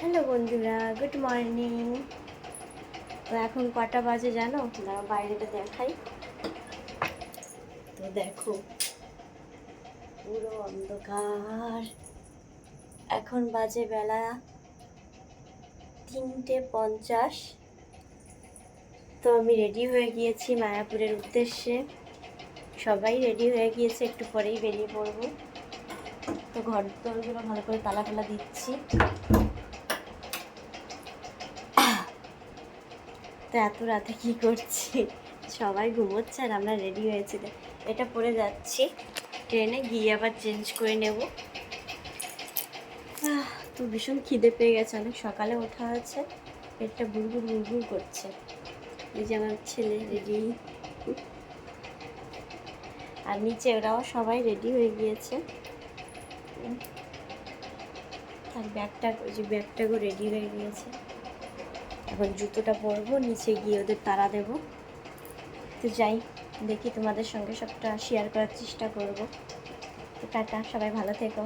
Hello বন্ধুরা, good morning. তো এখন কটা বাজে জানো? না বাইরেটা দেখাই। তো দেখো, পুরো অন্ধকার। এখন বাজে বেলা তিনটে পঞ্চাশ। তো আমি রেডি হয়ে গিয়েছি মায়াপুরের উদ্দেশ্যে। সবাই রেডি হয়ে গিয়েছে, একটু পরেই বেরিয়ে পড়ব। তো ঘর দরগুলো ভালো করে তালা টালা দিচ্ছি। তো এত রাতে কি করছি? সবাই ঘুমোচ্ছে আর আমরা রেডি হয়েছি। এটা পরে যাচ্ছি। ট্রেনে গিয়ে আবার চেঞ্জ করে নেব। তো ভীষণ খিদে পেয়ে গেছে, অনেক সকালে ওঠা আছে পেটটা বুড়বুড় বুড়বুড় করছে। এই যে আমার ছেলে রেডি আর নিচে ওরাও সবাই রেডি হয়ে গিয়েছে। আর ব্যাগটা, ওই যে ব্যাগটাও রেডি হয়ে গিয়েছে। এখন জুতোটা পরবো, নিচে গিয়ে ওদের তাড়া দেব। তো যাই, দেখি তোমাদের সঙ্গে সবটা শেয়ার করার চেষ্টা করব। তো টাটা, সবাই ভালো থেকো।